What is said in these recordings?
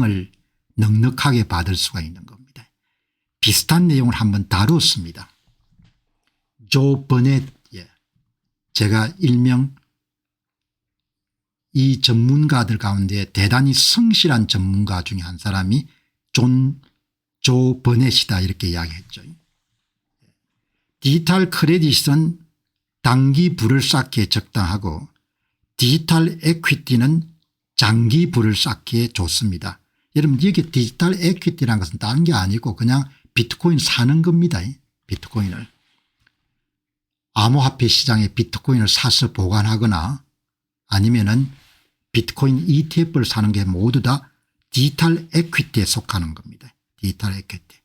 을 넉넉하게 받을 수가 있는 겁니다. 비슷한 내용을 한번 다뤘습니다. 조 버넷 예. 제가 일명 이 전문가들 가운데 대단히 성실한 전문가 중에 한 사람이 존 조 버넷이다 이렇게 이야기했죠. 디지털 크레딧은 단기 불을 쌓기에 적당하고 디지털 에퀴티는 장기 불을 쌓기에 좋습니다. 여러분 여기 디지털 에퀴티라는 것은 다른 게 아니고 그냥 비트코인 사는 겁니다. 비트코인을. 암호화폐 시장에 비트코인을 사서 보관하거나 아니면은 비트코인 ETF를 사는 게 모두 다 디지털 에퀴티에 속하는 겁니다. 디지털 에퀴티.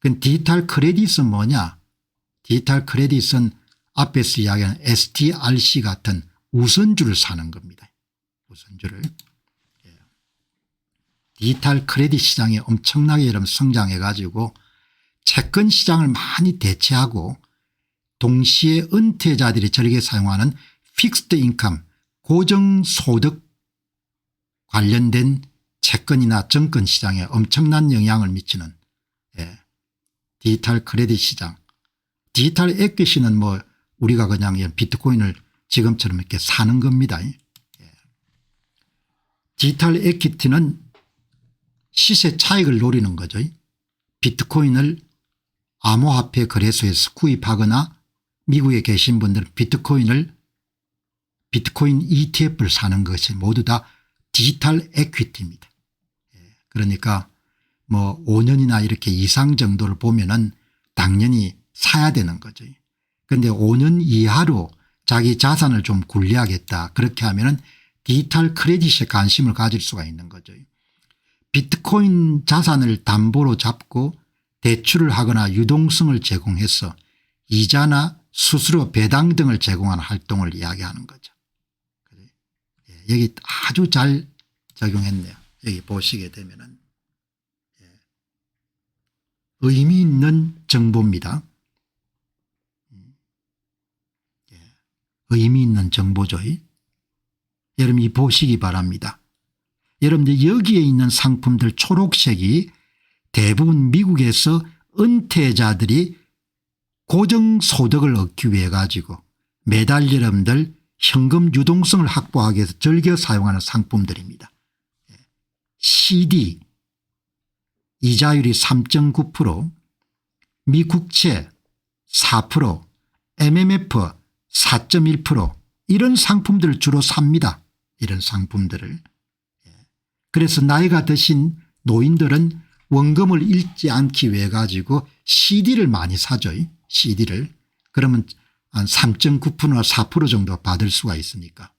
그 디지털 크레딧은 뭐냐 디지털 크레딧은 앞에서 이야기한 STRC 같은 우선주를 사는 겁니다. 우선주를. 예. 디지털 크레딧 시장이 엄청나게 여러분 성장해 가지고 채권 시장을 많이 대체하고 동시에 은퇴자들이 저렇게 사용하는 픽스드 인컴 고정소득 관련된 채권이나 정권 시장에 엄청난 영향을 미치는 예. 디지털 크레딧 시장 디지털 에퀴시는 뭐 우리가 그냥 비트코인을 지금처럼 이렇게 사는 겁니다. 예. 디지털 에퀴티는 시세 차익을 노리는 거죠. 비트코인을 암호화폐 거래소에서 구입하거나 미국에 계신 분들은 비트코인을 비트코인 ETF를 사는 것이 모두 다 디지털 에퀴티입니다. 예. 그러니까 뭐 5년이나 이렇게 이상 정도를 보면은 당연히 사야 되는 거죠. 그런데 5년 이하로 자기 자산을 좀 굴려야겠다. 그렇게 하면은 디지털 크레딧에 관심을 가질 수가 있는 거죠. 비트코인 자산을 담보로 잡고 대출을 하거나 유동성을 제공해서 이자나 수수료 배당 등을 제공하는 활동을 이야기하는 거죠. 예, 여기 아주 잘 적용했네요. 여기 보시게 되면은 예. 의미 있는 정보입니다. 의미 있는 정보죠. 여러분 이 보시기 바랍니다. 여러분들 여기에 있는 상품들 초록색이 대부분 미국에서 은퇴자들이 고정소득을 얻기 위해 가지고 매달 여러분들 현금 유동성을 확보하기 위해서 즐겨 사용하는 상품들입니다. CD 이자율이 3.9% 미국채 4% MMF 4.1% 이런 상품들을 주로 삽니다. 이런 상품들을. 예. 그래서 나이가 드신 노인들은 원금을 잃지 않기 위해 가지고 CD를 많이 사죠. CD를. 그러면 한 3.9%나 4% 정도 받을 수가 있으니까.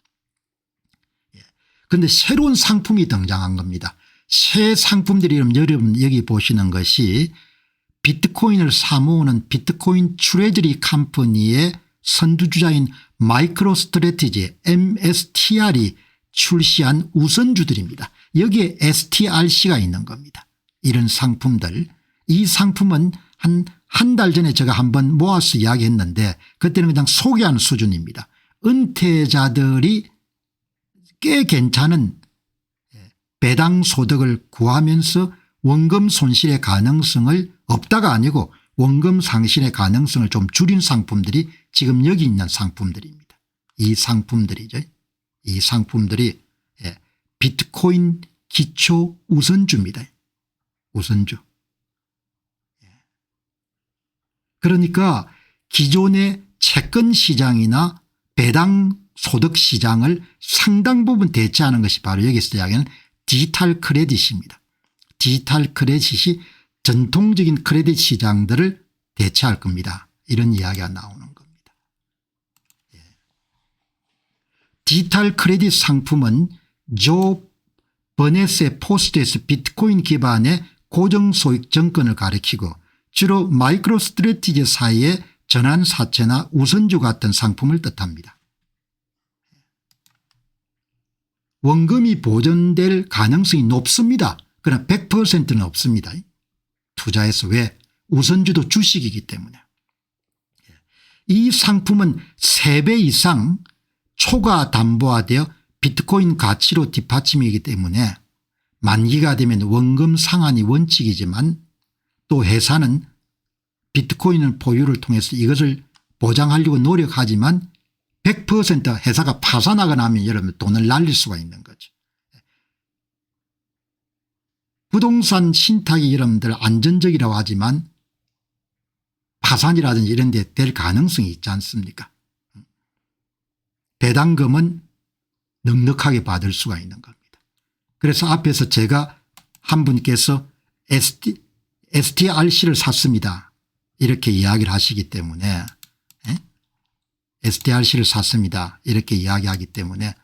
그런데 예. 새로운 상품이 등장한 겁니다. 새 상품들이 여러분 여기 보시는 것이 비트코인을 사모으는 비트코인 트레저리 컴퍼니의 선두주자인 마이크로 스트레티지 MSTR이 출시한 우선주들입니다. 여기에 STRC가 있는 겁니다. 이런 상품들 이 상품은 한 한 달 전에 제가 한번 모아서 이야기했는데 그때는 그냥 소개하는 수준입니다. 은퇴자들이 꽤 괜찮은 배당 소득을 구하면서 원금 손실의 가능성을 없다가 아니고 원금 상실의 가능성을 좀 줄인 상품들이 지금 여기 있는 상품들입니다. 이 상품들이죠. 이 상품들이 예, 비트코인 기초 우선주입니다. 우선주. 예. 그러니까 기존의 채권 시장이나 배당 소득 시장을 상당 부분 대체하는 것이 바로 여기서 이야기하는 디지털 크레딧입니다. 디지털 크레딧이 전통적인 크레딧 시장들을 대체할 겁니다. 이런 이야기가 나오는 겁니다. 예. 디지털 크레딧 상품은 조 버넷의 포스트에서 비트코인 기반의 고정소익 정권을 가리키고 주로 마이크로 스트레티지 사이의 전환사채나 우선주 같은 상품을 뜻합니다. 원금이 보존될 가능성이 높습니다. 그러나 100%는 없습니다. 투자해서 왜 우선주도 주식이기 때문에 이 상품은 3배 이상 초과 담보화되어 비트코인 가치로 뒷받침이기 때문에 만기가 되면 원금 상환이 원칙이지만 또 회사는 비트코인 보유를 통해서 이것을 보장하려고 노력하지만 100% 회사가 파산하거나 하면 여러분 돈을 날릴 수가 있는 거죠. 부동산 신탁이 여러분들 안전적이라고 하지만 파산이라든지 이런 데 될 가능성이 있지 않습니까 배당금은 넉넉하게 받을 수가 있는 겁니다. 그래서 앞에서 제가 한 분께서 ST, STRC를 샀습니다. 이렇게 이야기를 하시기 때문에 예? STRC를 샀습니다. 이렇게 이야기하기 때문에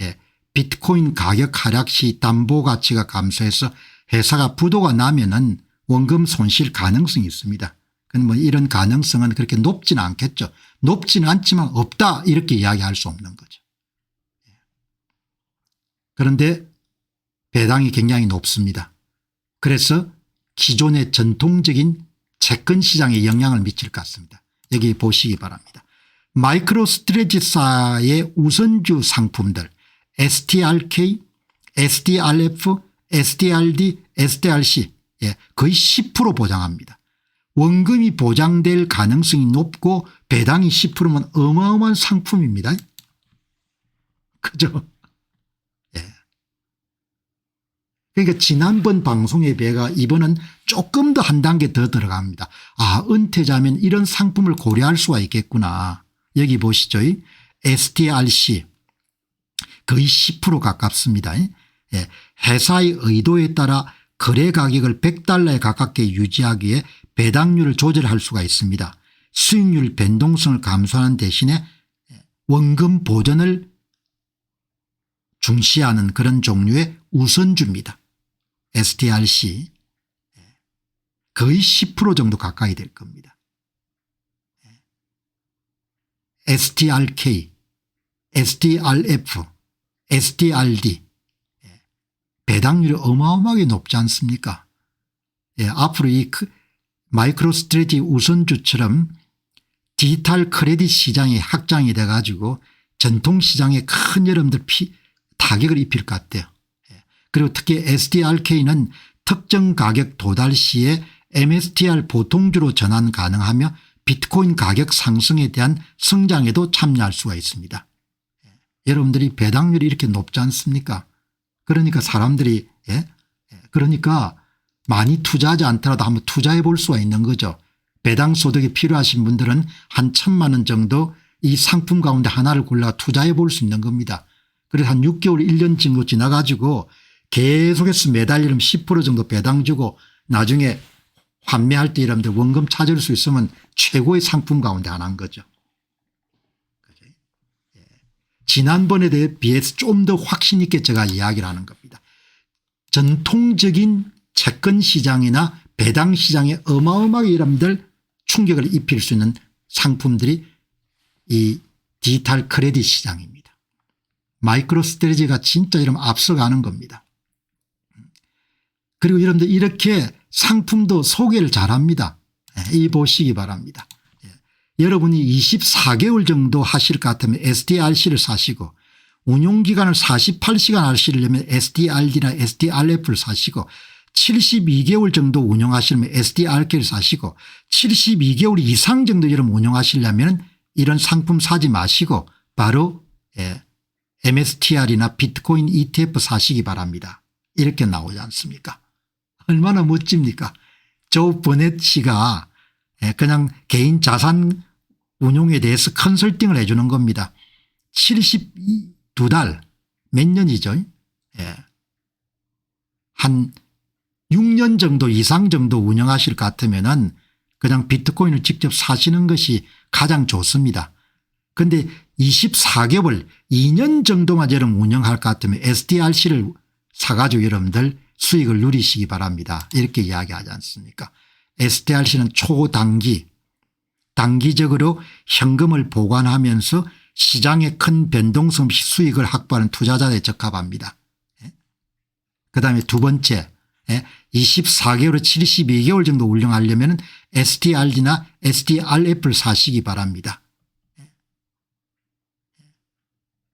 예. 비트코인 가격 하락 시 담보 가치가 감소해서 회사가 부도가 나면은 원금 손실 가능성이 있습니다. 그건 뭐 이런 가능성은 그렇게 높지는 않겠죠. 높지는 않지만 없다 이렇게 이야기할 수 없는 거죠. 예. 그런데 배당이 굉장히 높습니다. 그래서 기존의 전통적인 채권 시장에 영향을 미칠 것 같습니다. 여기 보시기 바랍니다. 마이크로 스트레지사의 우선주 상품들 STRK, STRF, STRD, STRC 예, 거의 10% 보장합니다. 원금이 보장될 가능성이 높고 배당이 10%면 어마어마한 상품입니다. 그죠? 예. 그러니까 지난번 방송에 비해가 이번은 조금 더 한 단계 더 들어갑니다. 아 은퇴자면 이런 상품을 고려할 수가 있겠구나. 여기 보시죠. STRC 거의 10% 가깝습니다. 예. 회사의 의도에 따라 거래 가격을 100달러에 가깝게 유지하기에 배당률을 조절할 수가 있습니다. 수익률 변동성을 감소하는 대신에 원금 보전을 중시하는 그런 종류의 우선주입니다. STRC 거의 10% 정도 가까이 될 겁니다. STRK, STRF, STRD 배당률이 어마어마하게 높지 않습니까 예, 앞으로 이 마이크로 스트레지 우선주처럼 디지털 크레딧 시장이 확장이 돼 가지고 전통 시장에 큰 여러분들 피, 타격을 입힐 것 같아요. 예. 그리고 특히 SDRK는 특정 가격 도달 시에 MSTR 보통주로 전환 가능하며 비트코인 가격 상승에 대한 성장에도 참여할 수가 있습니다. 예. 여러분들이 배당률이 이렇게 높지 않습니까 그러니까 사람들이 예? 그러니까 많이 투자하지 않더라도 한번 투자해 볼 수가 있는 거죠. 배당 소득이 필요하신 분들은 한 천만 원 정도 이 상품 가운데 하나를 골라 투자해 볼 수 있는 겁니다. 그래서 한 6개월 1년 정도 지나가지고 계속해서 매달 이름 10% 정도 배당 주고 나중에 환매할 때 이러면 원금 찾을 수 있으면 최고의 상품 가운데 하나인 거죠. 예. 지난번에 대해 비해서 좀 더 확신 있게 제가 이야기를 하는 겁니다. 전통적인 채권 시장이나 배당 시장에 어마어마하게 여러분들 충격을 입힐 수 있는 상품들이 이 디지털 크레딧 시장입니다. 마이크로 스트레지가 진짜 이러면 앞서가는 겁니다. 그리고 여러분들 이렇게 상품도 소개를 잘합니다. 예, 이 보시기 바랍니다. 예. 여러분이 24개월 정도 하실 것 같으면 SDRC를 사시고 운용기간을 48시간 하시려면 SDRD나 SDRF를 사시고 72개월 정도 운영하시려면 SDRK를 사시고 72개월 이상 정도 여러분 운영하시려면 이런 상품 사지 마시고 바로 예, MSTR이나 비트코인 ETF 사시기 바랍니다. 이렇게 나오지 않습니까 얼마나 멋집니까 조 버넷 씨가 예, 그냥 개인 자산 운용에 대해서 컨설팅을 해 주는 겁니다. 72달 몇 년이죠 예. 한 6년 정도 이상 정도 운영하실 것 같으면 그냥 비트코인을 직접 사시는 것이 가장 좋습니다. 그런데 24개월 2년 정도만 여러분 운영할 것 같으면 SDRC를 사가지고 여러분들 수익을 누리시기 바랍니다. 이렇게 이야기하지 않습니까 SDRC는 초단기 단기적으로 현금을 보관하면서 시장에 큰 변동성 수익을 확보하는 투자자에 적합합니다. 예? 그다음에 두 번째 24개월에 72개월 정도 운영하려면 STRD나 STRF를 사시기 바랍니다.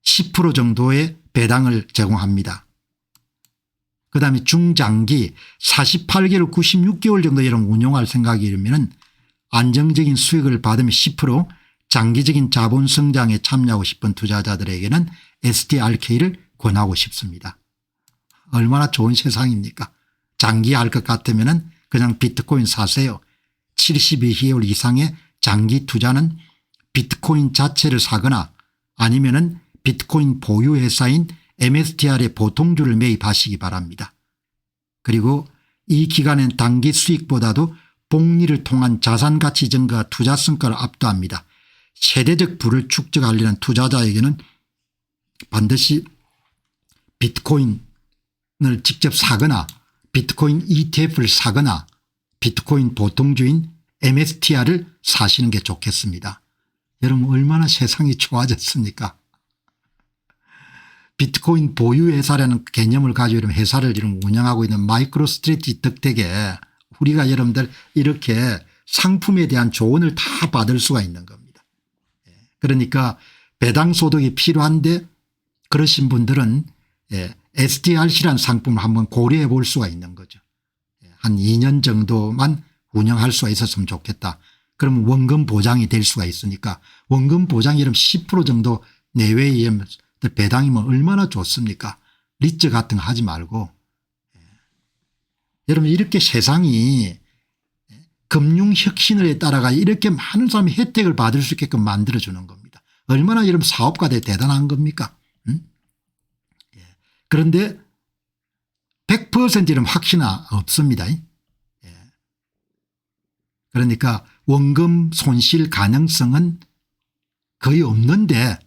10% 정도의 배당을 제공합니다. 그 다음에 중장기 48개월 96개월 정도 이런 운용할 생각이면 안정적인 수익을 받으면 10% 장기적인 자본 성장에 참여하고 싶은 투자자들에게는 STRK를 권하고 싶습니다. 얼마나 좋은 세상입니까 장기할 것 같으면 그냥 비트코인 사세요. 72개월 이상의 장기 투자는 비트코인 자체를 사거나 아니면 은 비트코인 보유 회사인 MSTR의 보통주를 매입하시기 바랍니다. 그리고 이 기간엔 단기 수익보다도 복리를 통한 자산 가치 증가 투자 성과를 압도합니다. 세대적 부를 축적하려는 투자자에게는 반드시 비트코인을 직접 사거나 비트코인 ETF를 사거나 비트코인 보통주인 MSTR을 사시는 게 좋겠습니다. 여러분 얼마나 세상이 좋아졌습니까 비트코인 보유 회사라는 개념을 가지고 이런 회사를 이런 운영하고 있는 마이크로 스트레티 덕택에 우리가 여러분들 이렇게 상품에 대한 조언을 다 받을 수가 있는 겁니다. 예. 그러니까 배당 소득이 필요한데 그러신 분들은 예, SDRC라는 상품을 한번 고려해 볼 수가 있는 거죠. 예, 한 2년 정도만 운영할 수가 있었으면 좋겠다. 그러면 원금 보장이 될 수가 있으니까 원금 보장이 이러면 10% 정도 내외에 배당이면 얼마나 좋습니까 리츠 같은 거 하지 말고 예. 여러분 이렇게 세상이 예, 금융혁신에 따라가 이렇게 많은 사람이 혜택을 받을 수 있게끔 만들어주는 겁니다. 얼마나 여러분 사업가들 대단한 겁니까. 그런데 100% 이런 확신 없습니다. 예. 그러니까 원금 손실 가능성은 거의 없는데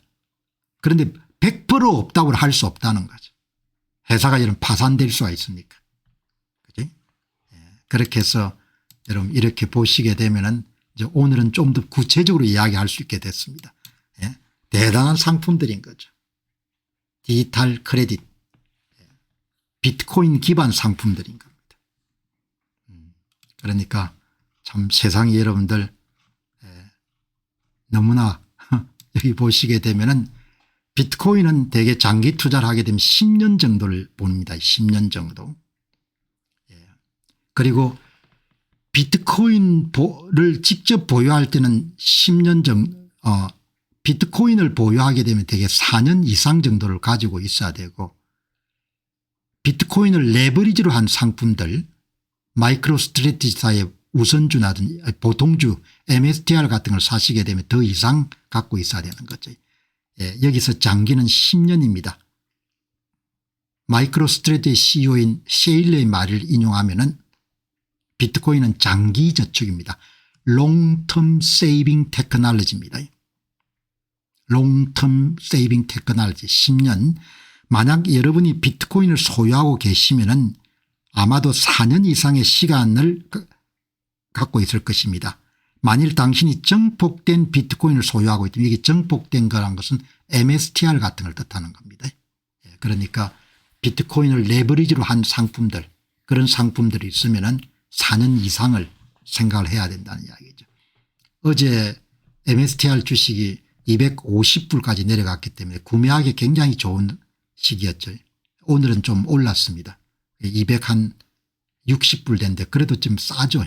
그런데 100% 없다고 할 수 없다는 거죠. 회사가 이런 파산될 수가 있으니까. 그지? 예. 그렇게 해서 여러분 이렇게 보시게 되면은 이제 오늘은 좀 더 구체적으로 이야기할 수 있게 됐습니다. 예. 대단한 상품들인 거죠. 디지털 크레딧, 예. 비트코인 기반 상품들인 겁니다. 음. 그러니까 참 세상에 여러분들 예. 너무나 여기 보시게 되면은 비트코인은 대개 장기 투자를 하게 되면 10년 정도를 봅니다. 10년 정도. 예. 그리고 비트코인을 직접 보유할 때는 10년 정도 어, 비트코인을 보유하게 되면 대개 4년 이상 정도를 가지고 있어야 되고 비트코인을 레버리지로 한 상품들 마이크로 스트레티사의 우선주나든지 보통주 MSTR 같은 걸 사시게 되면 더 이상 갖고 있어야 되는 거죠. 예, 여기서 장기는 10년입니다. 마이크로 스트레이트의 CEO인 셰일러의 말을 인용하면 비트코인은 장기 저축입니다. 롱텀 세이빙 테크놀로지입니다. 롱텀 세이빙 테크놀로지 10년 만약 여러분이 비트코인을 소유하고 계시면 아마도 4년 이상의 시간을 갖고 있을 것입니다. 만일 당신이 정폭된 비트코인을 소유하고 있다면 이게 정폭된 거란 것은 MSTR 같은 걸 뜻하는 겁니다. 예, 그러니까 비트코인을 레버리지로 한 상품들 그런 상품들이 있으면 4년 이상을 생각을 해야 된다는 이야기죠. 어제 MSTR 주식이 250불까지 내려갔기 때문에 구매하기 굉장히 좋은 시기였죠. 오늘은 좀 올랐습니다. 260불 된데 그래도 좀 싸죠.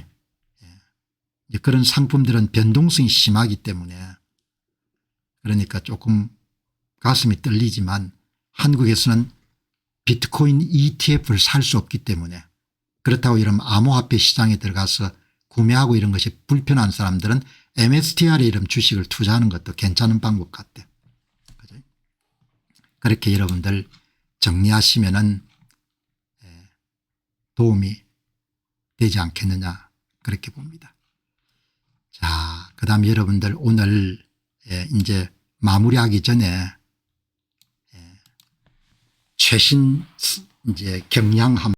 그런 상품들은 변동성이 심하기 때문에 그러니까 조금 가슴이 떨리지만 한국에서는 비트코인 ETF를 살 수 없기 때문에 그렇다고 이런 암호화폐 시장에 들어가서 구매하고 이런 것이 불편한 사람들은 MSTR에 이런 주식을 투자하는 것도 괜찮은 방법. 그죠? 그렇게 여러분들 정리하시면은 예, 도움이 되지 않겠느냐 그렇게 봅니다. 자, 그 다음 여러분들 오늘 예, 이제 마무리하기 전에 예, 최신 이제 한